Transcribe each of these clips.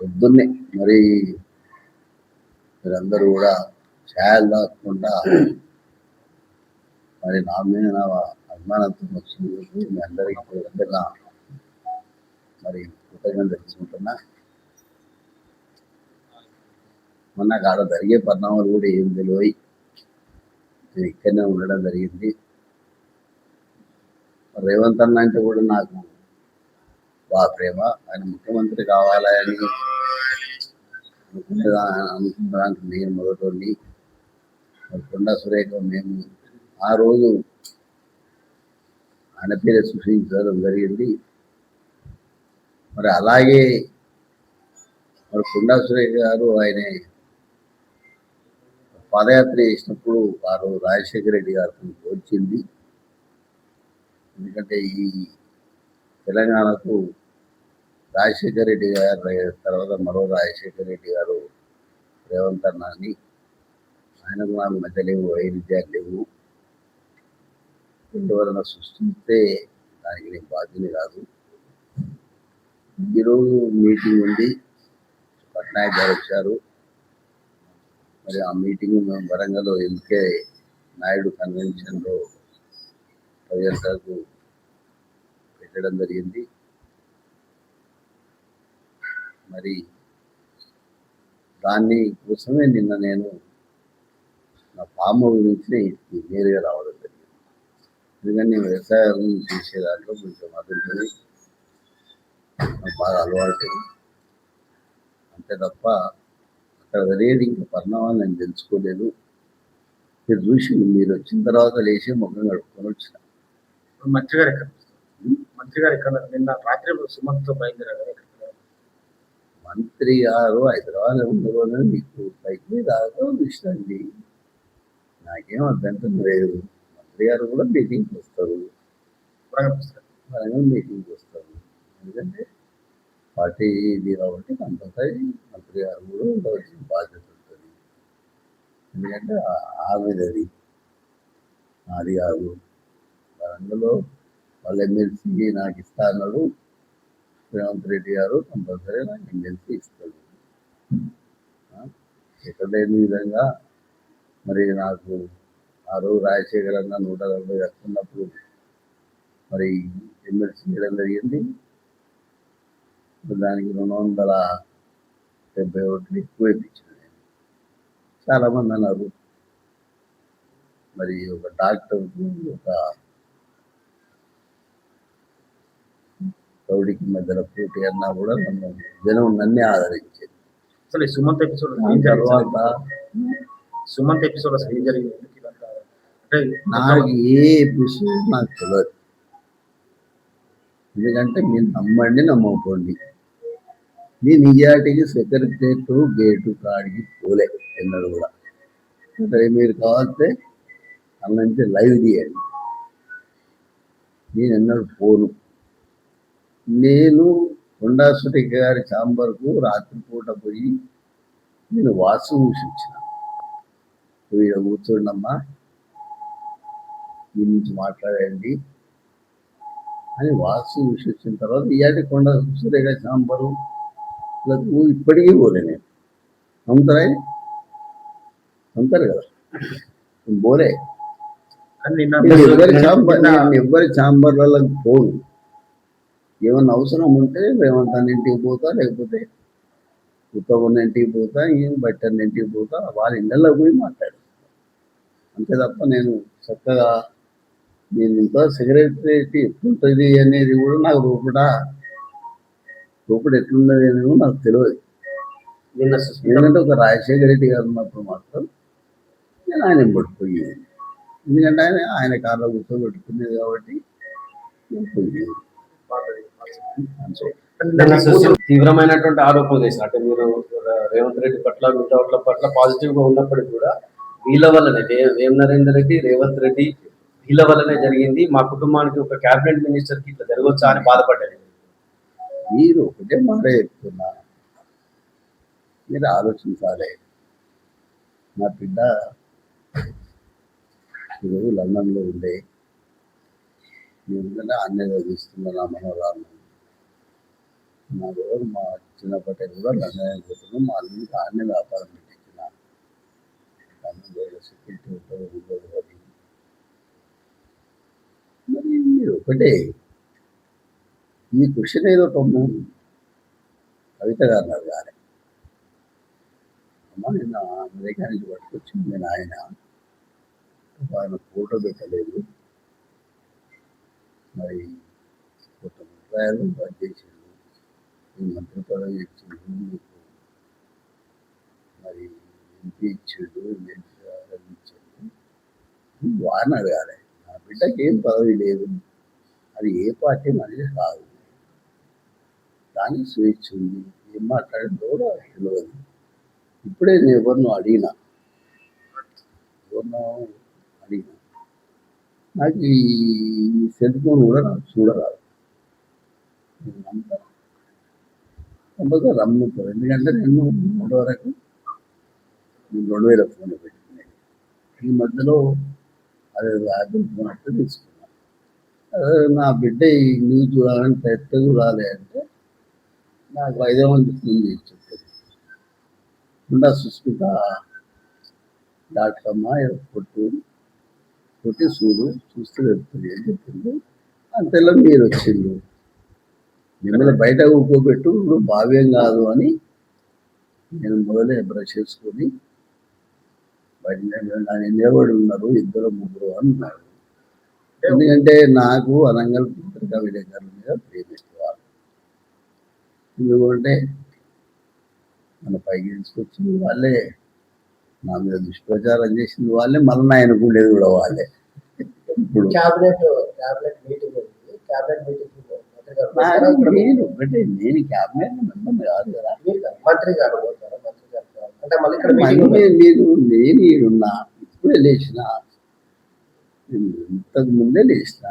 పొద్దున్నే మరి మీరందరూ కూడా ఛాయలు దాక్కుండా మరి నా మీద నా అభిమానంతో వచ్చింది మీ అందరికీ అందరినా మరి కృతజ్ఞత తెలుసుకుంటున్నా. మొన్న కాడ జరిగే పరిణామాలు కూడా ఏం తెలివై నేను ఇక్కడనే ఉండడం జరిగింది. రేవంత్ అన్న అంటే కూడా నాకు వా ప్రేమ. ఆయన ముఖ్యమంత్రి కావాలని అనుకునేదా అనుకున్నదానికి నేను మొదటి కొండా సురేఖ మేము ఆ రోజు ఆయన పేరే సృష్టించడం జరిగింది. మరి అలాగే మరి కొండా సురేఖ గారు ఆయన పాదయాత్ర చేసినప్పుడు వారు రాజశేఖర రెడ్డి గారు వచ్చింది. ఎందుకంటే ఈ తెలంగాణకు రాజశేఖర రెడ్డి గారు తర్వాత మరో రాజశేఖర రెడ్డి గారు రేవంత్ అన్నాని ఆయన నాకు మధ్య లేవు వైవిధ్యాలు లేవు. ఎందువలన సృష్టిస్తే దానికి నేను బాధ్యత కాదు. ఈరోజు మీటింగ్ ఉంది. పట్నాయక్ గారు వచ్చారు. మరి ఆ మీటింగ్ మేము వరంగల్ ఎల్కే నాయుడు కన్వెన్షన్లో ప్రజలకు చేయడం జరిగింది. మరి దాన్ని కోసమే నిన్న నేను నా పాము గురించి నేరుగా రావడం జరిగింది. ఎందుకంటే నేను వ్యవసాయం చేసే దాంట్లో కొంచెం అదుంటుంది. నాకు బాగా అలవాటు. అంతే తప్ప అక్కడ జరిగేది ఇంకా పరిణామాలు నేను తెలుసుకోలేదు. మీరు చూసి మీరు వచ్చిన తర్వాత లేచి ముఖం కడుక్కొని వచ్చిన. మంచిగా మంత్రి గారు ఎక్కడ నిన్న రాత్రి సుమంత్ బయలుదేరారు? మంత్రి గారు హైదరాబాద్ ఉండరు మీకు పైకి మీద ఇష్టండి నాకేం అభ్యంతరం లేదు. మంత్రి గారు కూడా మీటింగ్కి వస్తారు. వరంగల్ మీటింగ్కి వస్తారు. ఎందుకంటే పార్టీ ఇది కాబట్టి కంపల్సరీ మంత్రి గారు కూడా ఉండవలసిన బాధ్యత ఉంటుంది. ఎందుకంటే ఆ- ఆమెదది నాది కాదు. వరంగల్లో వాళ్ళు ఎమ్మెల్సీ నాకు ఇస్తా అన్నాడు. రేవంత్ రెడ్డి గారు కంపల్సరీ నాకు ఎమ్మెల్సీ ఇస్తాడు. ఎక్కడ లేని విధంగా మరి నాకు ఆ రోజు రాజశేఖర్ అన్న నూట నలభై వస్తున్నప్పుడు మరి ఎమ్మెల్సీ చేయడం జరిగింది. దానికి రెండు వందల డెబ్బై ఓట్లు ఎక్కువ ఇప్పించాను నేను. చాలామంది అన్నారు. మరి ఒక డాక్టర్ ఒక గౌడికి మధ్యలో పోటీ అన్నా కూడా నన్ను జనం నన్నే ఆదరించేది. అసలు ఈ సుమంత్ ఎపిసోడ్ తర్వాత సుమంత్ ఎపిసోడ్ అసలు ఏం జరిగింది? అంటే నాకు ఏ ఎపిసోడ్ నాకు తెలియదు ఎందుకంటే మీరు నమ్మండి నమ్మకపోండి నేను నిజాటికి సెక్రటరేట్ గేటు కాడికి పోలే ఎన్నడూ కూడా. సరే మీరు కావాలంటే అన్న నుంచి లైవ్ తీయండి. నేను ఎన్నడూ పోను. నేను కొండాసుటి గారి చాంబర్కు రాత్రిపూట పోయి నేను వాసు చూసించిన వీడ కూర్చోండమ్మా. దీని నుంచి మాట్లాడండి అని వాసు చూసిన తర్వాత ఇయాటి కొండ సురేఖ చాంబరు నువ్వు ఇప్పటికీ పోలే నేను. నమ్ముతారా నమ్ముతారు కదా. పోలే. ఎవరి చాంబర్ ఎవరి చాంబర్లకు పోను. ఏమన్నా అవసరం ఉంటే రేవంత్ అన్న ఇంటికి పోతా లేకపోతే ఉత్తమ ఇంటికి పోతా ఏం బట్టన్న ఇంటికి పోతా వాళ్ళ ఇళ్ళలో పోయి మాట్లాడు. అంతే తప్ప నేను చక్కగా నేను ఇంత సెక్రటరేట్ ఎట్లుంటుంది అనేది కూడా నాకు రూపడ రూపడు ఎట్లున్నది అనేది నాకు తెలియదు. ఎందుకంటే ఒక రాజశేఖర రెడ్డి గారు ఉన్నప్పుడు మాత్రం నేను ఆయన పడిపోయేది ఎందుకంటే ఆయన ఆయన కార్లో కూర్చోబెట్టుకునేది కాబట్టి నేను పోయేది పాతది. అంతే కానీ నిన్న నిన్న సుశీల్ తీవ్రమైనటువంటి ఆరోపణలు చేశారు. అంటే మీరు రేవంత్ రెడ్డి పట్ల మిగతా పట్ల పాజిటివ్గా ఉన్నప్పటికీ కూడా వీళ్ళ వల్లనే వే- వేం నరేందర్ రెడ్డి రేవంత్ రెడ్డి వీళ్ళ వల్లనే జరిగింది. మా కుటుంబానికి ఒక కేబినెట్ మినిస్టర్కి ఇట్లా జరగవచ్చా అని బాధపడ్డారు. మీరు ఒకటే మాట చెప్తున్నా. మీరు ఆలోచించాలి. నా బిడ్డ ఈరోజు లండన్లో ఉండే. నేను అన్నయ్య చదివిస్తున్న నా మనోరాలను మా ఎవరు మా చిన్నప్పటి కూడా లండన్ పోతున్నాం మా అన్ని ఆడనే వ్యాపారం పెట్టించిన. లండన్ సెక్యూరిటీ ఉంటుంది మరి మీరు ఒకటే. ఈ క్వశ్చన్ ఏదో తమ్ము కవిత గారు అన్నారు కానీ అమ్మ నిన్న అమెరికా నుంచి పట్టుకొచ్చింది నేను ఆయన ఆయన ఫోటో పెట్టలేదు. మరి కొత్త అభిప్రాయాలు చేసిండు ఈ మంత్రి పదవి ఇచ్చిండు మీకు మరి ఎంపీ ఇచ్చిండు ఎమ్మెల్సీ ఇచ్చిండు వారిని అడగాలి. నా బిడ్డకి ఏం పదవి లేదు. అది ఏ పార్టీ మనిషి కాదు దానికి స్వేచ్ఛ ఉంది. ఏం మాట్లాడిందో కూడా తెలియదు. ఇప్పుడే నేను ఎవరినో అడిగినా. ఎవరినో అడిగినా. నాకు ఈ సెల్ ఫోన్ కూడా నాకు చూడరాదు. నేను నమ్ముతాను నమ్మకం రమ్ముతాను ఎందుకంటే నేను మూడు వరకు నేను రెండు వేల ఫోన్ పెట్టుకున్నాను. ఈ మధ్యలో అదే యాపిల్ ఫోన్ అంటే తీసుకున్నాను అదే నా బిడ్డ ఈ న్యూస్ చూడాలంటే ఎట్ట చూడాలి అంటే నాకు ఐదో మంది ఫోన్ చేసి చెప్పారు ఉండా సుస్మిత డాట్ అమ్మ కొట్టు. కొట్టి చూడు చూస్తే వెళ్తుంది. అని చెప్పింది? అంతలో మీరు వచ్చిండు మిమ్మల్ని బయట ఊకోబెట్టు నువ్వు భావ్యం కాదు అని నేను మొదలే బ్రష్ చేసుకొని బయట నేను నిలబడి ఉన్నారు? ఇద్దరు ముగ్గురు అన్నారు ఎందుకంటే నాకు అనంగల్ పత్రికా విలేకరుల మీద ప్రేమ ఎందుకంటే మన పైకి తీసుకొచ్చింది వాళ్ళే నా మీద దుష్ప్రచారం చేసింది వాళ్ళే మళ్ళీ ఆయనకు ఉండేది కూడా వాళ్ళే. ఇప్పుడు cabinet cabinet meeting cabinet meeting నాకు నేను ఒకటే నేను క్యాబినెట్ మెంబర్ కాదు కదా. మంత్రి గారు. అంటే మళ్ళీ ఇక్కడ మళ్ళీ మీరు నేను ఈడున్నా ఇప్పుడే లేచిన నేను ఇంతకు ముందే లేచిన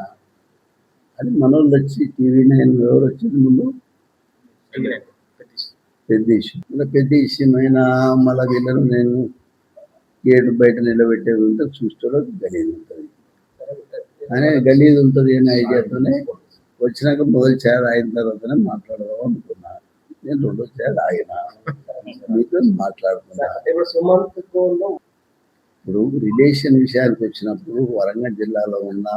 అది మనోళ్ళు వచ్చి టీవీ నైన్ ఎవరు వచ్చింది ముందు? పెద్ద ఇష్యూ ఇలా పెద్ద ఇష్యూ అయినా మళ్ళీ వీళ్ళను నేను గేటు బయట నిలబెట్టేది ఉంటే చూస్తే గలీజ్ ఉంటుంది అనే గలీజ్ ఉంటుంది అనే ఐడియాతోనే వచ్చినాక మొదటి చేర అయిన తర్వాతనే మాట్లాడదాం అనుకున్నా. నేను రెండో చేర ఆయన. మీతో మాట్లాడుతున్నా ఇప్పుడు ఇప్పుడు రిలేషన్ విషయానికి వచ్చినప్పుడు వరంగల్ జిల్లాలో ఉన్న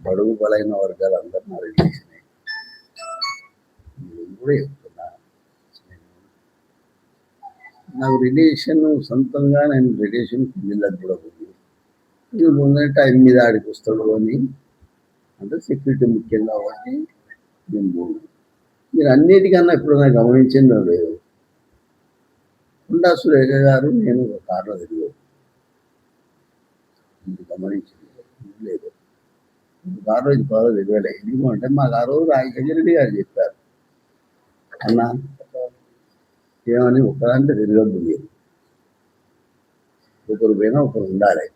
బడుగు బలైన వర్గాలందరూ నా రిలేషనే. నేను కూడా చెప్తున్నా. నాకు రిలేషన్ సొంతంగా నేను రిలేషన్ పిల్లలకు కూడా ఉంది. ఇది ముందే టైం మీద ఆడికి వస్తాడు అని అంటే సెక్యూరిటీ ముఖ్యం కాబట్టి నేను పోను. మీరు అన్నిటికన్నా ఇప్పుడు నాకు గమనించిందో లేదు. కొండా సురేఖ గారు నేను ఒక కారులో తిరిగాను. గమనించింది లేదు. ఆ రోజు బాగా తెలియలే ఎందుకంటే మాకు ఆ రోజు రాజశేఖర గారు చెప్పారు. అన్న ఏమని ఒకదాంట్లో తిరగద్దు మీరు. ఒకరు పోయినా ఒకరు ఉండాలి.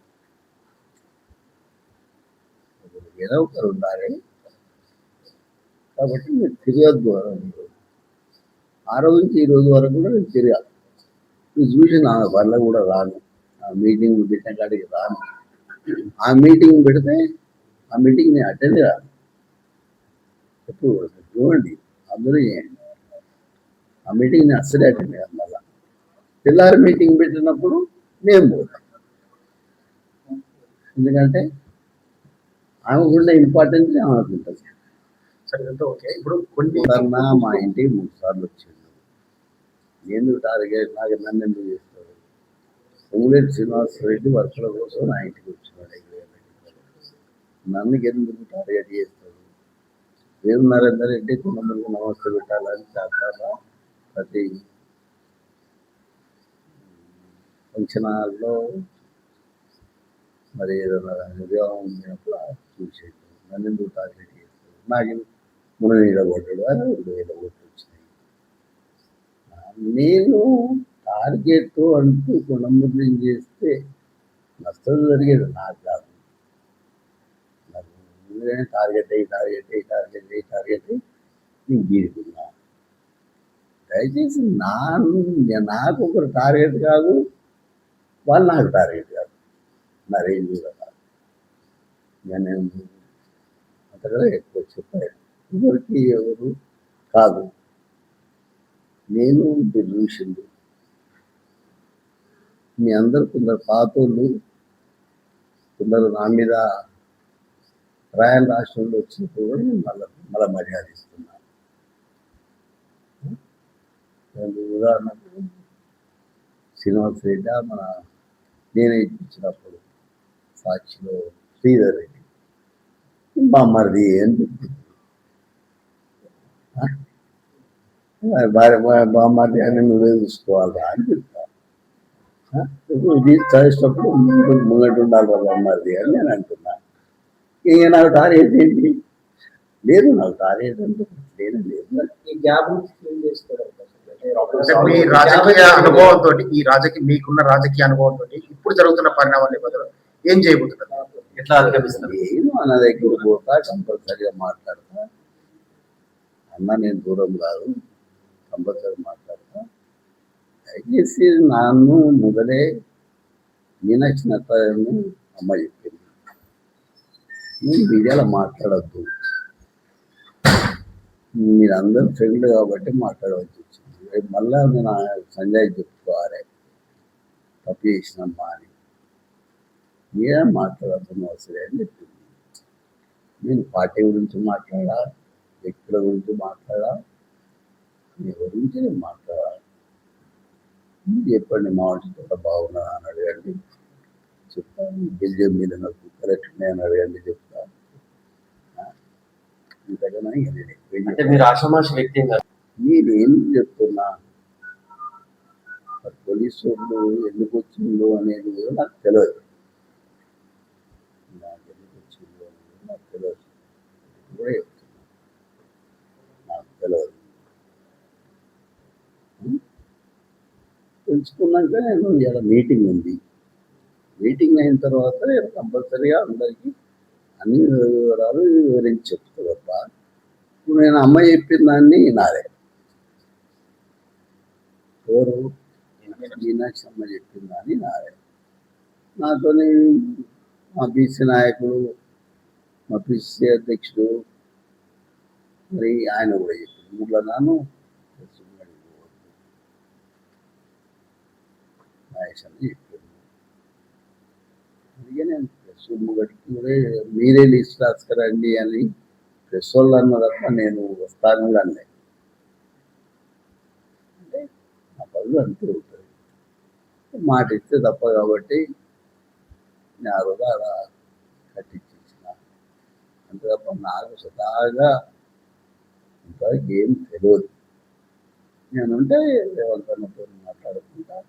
ఏదో ఒకరు ఉండాలి. కాబట్టి మీరు తిరగద్దు అని ఆ రోజు నుంచి ఈ రోజు వరకు కూడా నేను తిరగాలి చూసి నా వల్ల కూడా రాను. ఆ మీటింగ్ పెట్టిన కాడికి రాను. ఆ మీటింగ్ పెడితే ఆ మీటింగ్ నేను అటెండ్ కాదు ఎప్పుడు చూడండి. అందరూ చేయండి. ఆ మీటింగ్ నేను అస్సలే అటెండ్ కాదు మళ్ళా. పిల్లల మీటింగ్ పెట్టినప్పుడు నేను పోతాను ఎందుకంటే ఆమెకున్న ఇంపార్టెన్స్ ఆమెకు ఉంటుంది సరే ఓకే. ఇప్పుడు కొన్ని మా ఇంటికి మూడు సార్లు వచ్చిండు. ఎందుకు టార్గెట్ నాకు నన్ను ఎందుకు చేస్తాడు? పొంగులేటి శ్రీనివాస రెడ్డి వర్షాల కోసం నా ఇంటికి వచ్చినాడు. నన్ను ఎందుకు టార్గెట్ చేస్తాడు? వేరు నరేందర్ రెడ్డి కుటుంబానికి నమస్తే పెట్టాలని చాలా ప్రతి ఫంక్షన్ హాల్లో మరి ఏదైనా ఉద్యోగం ఉన్నప్పుడు నన్ను ఎందుకు టార్గెట్ చేస్తాడు నాకు మూడు వేల కొట్టాడు అది రెండు వేల నేను టార్గెట్ అంటూ గుణముద్రం చేస్తే నష్టం జరిగేది నాకు కాదు. నాకు ముందుగానే టార్గెట్ అయ్యి టార్గెట్ అయ్యి టార్గెట్ అయ్యి టార్గెట్ అయ్యి నేను గీరుకున్నా. దయచేసి నా నాకు ఒకరు టార్గెట్ కాదు వాళ్ళు నాకు టార్గెట్ కాదు. మరేం కూడా కాదు నేను అంతగా ఎక్కువ చెప్పారు. ఎవరికి ఎవరు? కాదు. నేను డెల్యూషన్లు చూసిండు. మీ అందరు కొందరు పాతోళ్ళు కొందరు నా మీద రాయల్ రాష్ట్రంలో వచ్చినప్పుడు కూడా నేను మళ్ళీ మళ్ళీ మర్యాద ఇస్తున్నాను ఉదాహరణకు శ్రీనివాస్ రెడ్డి మన నేనే ఇప్పించినప్పుడు సాక్షిలో శ్రీధర్ రెడ్డి. మా మరిది అని చెప్పింది? భార్య బామ్మది అని నువ్వే చూసుకోవాలా అని చెప్తా ఆ? ఇప్పుడు ఇది చదివేటప్పుడు ముందు ముంగట ఉండాలి బామ్మది అని నేను అంటున్నా. ఇక నాకు టార్గెట్ ఏంటి? లేదు నాకు టార్గెట్ అంటే లేదు లేదు. ఈ గ్యాప్ మీ రాజకీయ అనుభవంతో ఈ రాజకీయ మీకున్న రాజకీయ అనుభవంతో ఇప్పుడు జరుగుతున్న పరిణామాల నేపథ్యంలో ఏం చేయబోతున్నారు? ఎట్లా అధిగమిస్తారు? నేను అన్న దగ్గర పోతా కంపల్సరిగా మాట్లాడతా. అన్న నేను దూరం కాదు కంపల్సరీ మాట్లాడతా. దయచేసి నన్ను మొదలే మీనాక్షి నత్తను అమ్మ చెప్పింది. నేను మీడియాలో మాట్లాడద్దు. మీరందరూ ఫ్రెండ్ కాబట్టి మాట్లాడవచ్చు వచ్చింది. మళ్ళా నేను సంజయ్ చెప్పుకోవాలి. తప్పు చేసినమ్మా అని. మీరే మాట్లాడుతున్న అవసరం అని చెప్పింది నేను పార్టీ గురించి మాట్లాడా? వ్యక్తుల గురించి మాట్లాడా? మీ గురించి నేను మాట్లాడా? మీరు చెప్పండి మా వంట బాగున్నా అని అడగండి. చెప్తాను బెల్జియం మీద నాకు కరెక్ట్ ఉన్నాయని అడగండి చెప్తా. ఆ? ఇంతకన్నా ఇక మీరు ఆషామాషి వ్యక్తి ఏం కాదు. నేనేం చెప్తున్నా? పోలీసు వాళ్ళు ఎందుకు వచ్చిందో అనేది నాకు తెలియదు నాకు ఎందుకు వచ్చిందో అనేది నాకు తెలియదు ఇది కూడా చెప్తున్నా నాకు తెలియదు ఉం? తెలుసుకున్నాక నేను ఇలా మీటింగ్ ఉంది. మీటింగ్ అయిన తర్వాత నేను కంపల్సరీగా అందరికీ అన్ని వివరాలు వివరించి చెప్తా తప్ప ఇప్పుడు నేను అమ్మ చెప్పిన దాన్ని నాదే. ఎవరు? మీనాక్షి అమ్మ చెప్పిన దాన్ని నాదే. నాతోని మా బీసీ నాయకుడు మా పిసిసి అధ్యక్షుడు మరి ఆయన కూడా చెప్పింది ఊళ్ళో నాను మహేష్ అని చెప్పింది. అందుకే నేను ప్రెస్ ముగటికి కూడా మీరే లిస్ట్ రాసుకురండి అని ప్రెస్ వాళ్ళు అన్న తప్ప నేను వస్తాను కూడా అనలే అంటే నా పనులు అంతే ఉంటుంది. మాట ఇస్తే తప్ప కాబట్టి నేను ఆ రోజు అలా కట్టించేసిన. అంతే తప్ప నాకు సదాగా ఇంతవరకు ఏం తెలియదు నేనుంటే రేవంత్ అన్నతో మాట్లాడుకుంటా రేవంత్ అన్న నా మాట వింటాడు నా ఆయన మాట నేనేంటా